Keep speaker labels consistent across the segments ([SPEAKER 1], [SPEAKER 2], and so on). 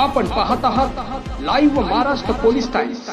[SPEAKER 1] आपण पाहत आहात live Maharashtra police times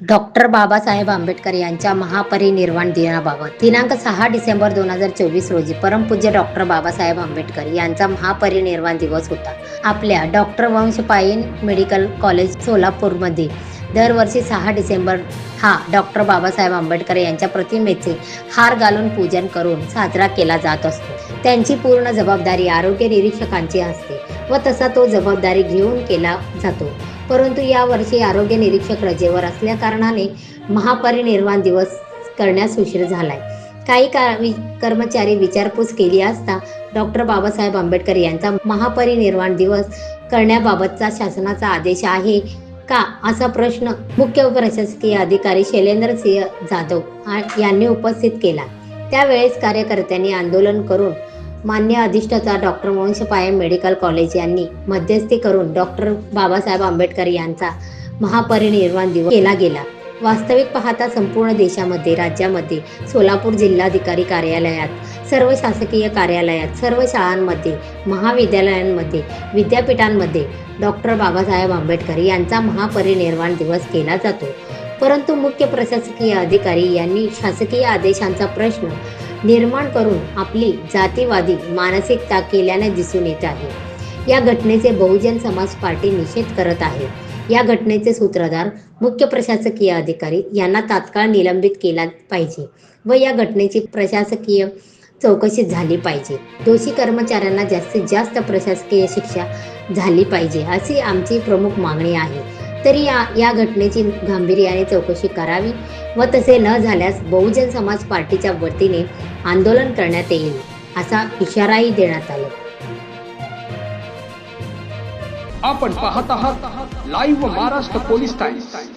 [SPEAKER 2] doctor Babasaheb Ambedkar यांच्या महापरिनिर्वाण दिनाबाबत दिनांक सहा डिसेंबर दोन हजार चोवीस रोजी परमपूज्य डॉक्टर बाबासाहेब आंबेडकर यांचा महापरिनिर्वाण दिवस होता. आपल्या डॉक्टर वंशपायीन मेडिकल कॉलेज सोलापूरमध्ये दरवर्षी सहा डिसेंबर हा डॉक्टर बाबासाहेब आंबेडकर यांच्या प्रतिमेचे हार घालून पूजन करून साजरा केला जात असतो. त्यांची पूर्ण जबाबदारी आरोग्य निरीक्षकांची असते. व तसा तो जबाबदारी घेऊन केला जातो. परंतु यावर्षी आरोग्य निरीक्षक रजेवर असल्या कारणाने महापरिनिर्वाण दिवस करण्यास उशीर झालाय. काही का वि कर्मचारी विचारपूस केली असता डॉक्टर बाबासाहेब आंबेडकर यांचा महापरिनिर्वाण दिवस करण्याबाबतचा शासनाचा आदेश आहे का? असा प्रश्न मुख्य प्रशासकीय अधिकारी शैलेंद्र सिंह जाधव यांनी उपस्थित केला. त्यावेळेस कार्यकर्त्यांनी आंदोलन करून मान्य अधिष्ठाता डॉक्टर वंशपायम मेडिकल कॉलेज यांनी मध्यस्थी करून डॉक्टर बाबासाहेब आंबेडकर यांचा महापरिनिर्वाण दिवस केला गेला. वास्तविक पाहता संपूर्ण देशामध्ये राज्यामध्ये सोलापूर जिल्हाधिकारी कार्यालयात सर्व शासकीय कार्यालयात सर्व शाळांमध्ये महाविद्यालयांमध्ये विद्यापीठांमध्ये डॉक्टर बाबासाहेब आंबेडकर यांचा महापरिनिर्वाण दिवस केला जातो. परंतु मुख्य प्रशासकीय अधिकारी यांनी शासकीय आदेशांचा प्रश्न निर्माण करून आपली जातीवादी मानसिकता केल्याने दिसून येत आहे. या घटनेचे बहुजन समाज पार्टी निषेध करत आहे. या घटनेचे सूत्रधार मुख्य प्रशासकीय अधिकारी यांना तात्काळ निलंबित केला पाहिजे व या घटनेची प्रशासकीय चौकशी झाली पाहिजे. दोषी कर्मचाऱ्यांना जास्तीत जास्त प्रशासकीय शिक्षा झाली पाहिजे अशी आमची प्रमुख मागणी आहे. तरी या या घटनेची गांभीर्याने चौकशी करावी व तसे न झाल्यास बहुजन समाज पार्टीच्या वतीने आंदोलन करण्यात येईल असा इशाराही देण्यात आला.
[SPEAKER 1] आपण पाहत आहात लाईव्ह महाराष्ट्र पोलीस टाइम्स